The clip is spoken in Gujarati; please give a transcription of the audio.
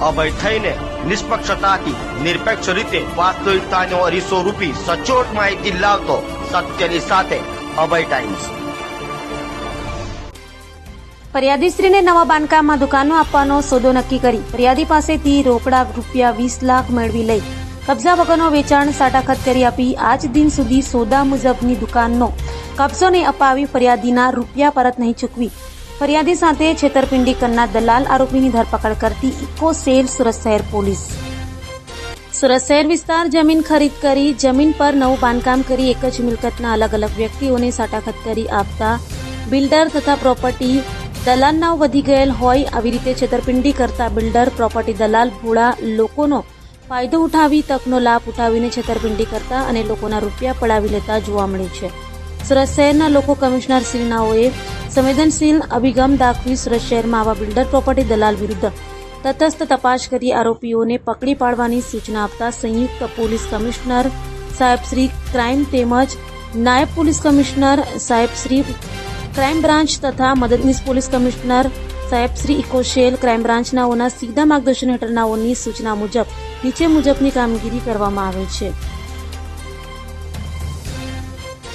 અભય થઈને નિષ્પક્ષતાથી, નિરપેક્ષ રીતે વાસ્તવિકતાનો અરીસો રૂપી સચોટ માહિતી લાવતો સત્યની સાથે અભય ટાઈમ્સ ફરિયાદીશ્રીને નવા બાંધકામમાં દુકાનો આપવાનો સોદો નક્કી કરી. ફરિયાદી પાસેથી રોકડા રૂપિયા વીસ લાખ મેળવી લઈ. કબજા વગરનો વેચાણ સાટાખત કરી આપી. આજ દિન સુધી સોદા મુજબની દુકાનનો કબજો ને અપાવી ફરિયાદીના રૂપિયા પરત નહીં ચૂકવી. ફરિયાદી સાથે છેતરપિંડી કરનાર દલાલ આરોપીની ધરપકડ કરતી ઇકો સેલ સુરત શહેર પોલીસ. સુરત શહેર વિસ્તાર જમીન ખરીદ કરી, જમીન પર નવું બાંધકામ કરી એક જ મિલકતના અલગ અલગ વ્યક્તિઓને સાટાખત કરી આપતા બિલ્ડર તથા પ્રોપર્ટી દલાલનાઓ વધી ગયેલ હોય આવી રીતે છેતરપિંડી કરતા બિલ્ડર, પ્રોપર્ટી દલાલ, ભોળા લોકોનો ફાયદો ઉઠાવી, તકનો લાભ ઉઠાવીને છેતરપિંડી કરતા અને લોકોના રૂપિયા પડાવી લેતા જોવા મળ્યું છે. સુરત શહેરના લોકો કમિશનર શ્રીનાઓએ સંવેદનશીલ અભિગમ દાખવી સુરત શહેરમાં આવા બિલ્ડર પ્રોપર્ટી દલાલ વિરુદ્ધ તટસ્થ તપાસ કરી આરોપીઓને પકડી પાડવાની સૂચના આપતા સંયુક્ત પોલીસ કમિશનર સાહેબ શ્રી ક્રાઇમ તેમજ નાયબ પોલીસ કમિશનર સાહેબ શ્રી ક્રાઇમ બ્રાન્ચ તથા મદદનીશ પોલીસ કમિશનર સાહેબ શ્રી ઇકોશેલ ક્રાઇમ બ્રાન્ચનાઓના સીધા માર્ગદર્શન હેઠળનાઓની સૂચના મુજબ નીચે મુજબની કામગીરી કરવામાં આવે છે.